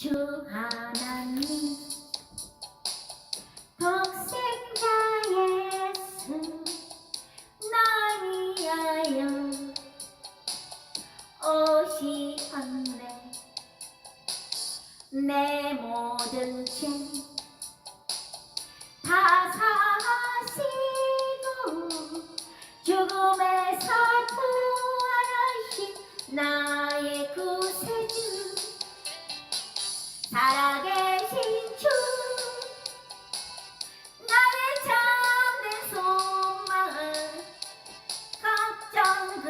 주 하나님 독생자 예수 날 위하여 오시었네. 내 모든 죄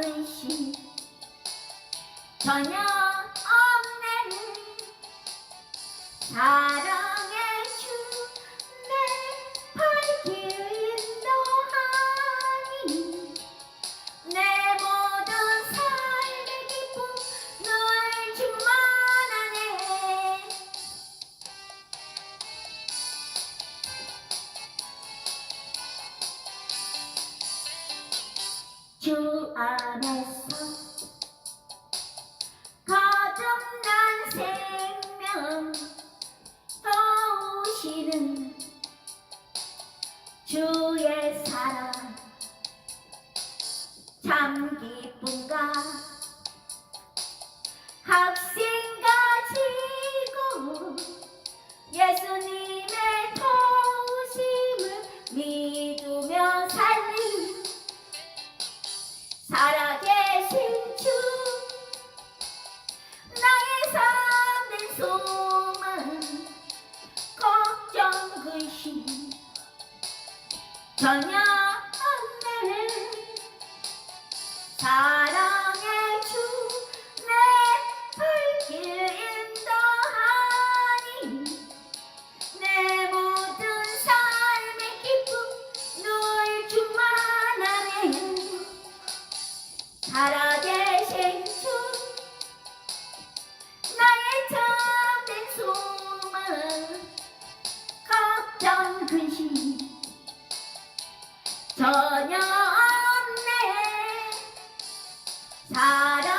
근심 전혀 없네 사랑 주 안에서 거듭난 생명 도우시는 주의 사랑 참 기쁨과 학생 살아계신 주 나의 삶의 소망 걱정 근심. 전혀 없네 사랑 전혀 없네. 사